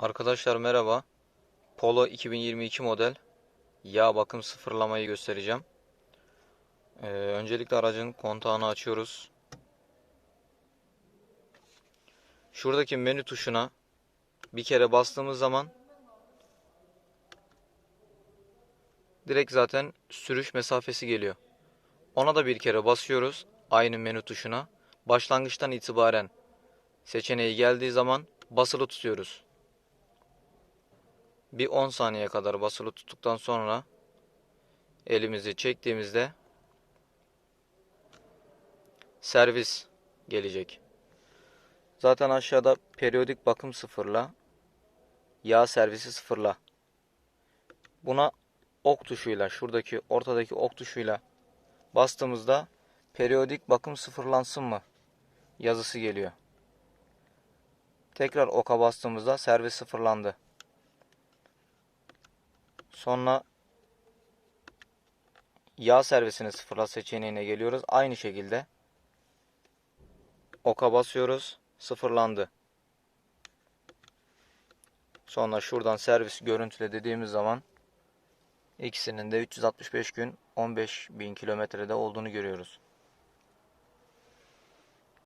Arkadaşlar merhaba. Polo 2022 model yağ bakım sıfırlamayı göstereceğim. Ee, öncelikle aracın kontağını açıyoruz. Şuradaki menü tuşuna bir kere bastığımız zaman direkt zaten sürüş mesafesi geliyor. Ona da bir kere basıyoruz aynı menü tuşuna. Başlangıçtan itibaren seçeneği geldiği zaman basılı tutuyoruz. Bir 10 saniye kadar basılı tuttuktan sonra elimizi çektiğimizde servis gelecek. Zaten aşağıda periyodik bakım sıfırla, yağ servisi sıfırla. Buna ok tuşuyla, şuradaki ortadaki ok tuşuyla bastığımızda periyodik bakım sıfırlansın mı yazısı geliyor. Tekrar oka bastığımızda servis sıfırlandı. Sonra yağ servisini sıfırla seçeneğine geliyoruz. Aynı şekilde oka basıyoruz. Sıfırlandı. Sonra şuradan servis görüntüle dediğimiz zaman ikisinin de 365 gün 15.000 kilometrede olduğunu görüyoruz.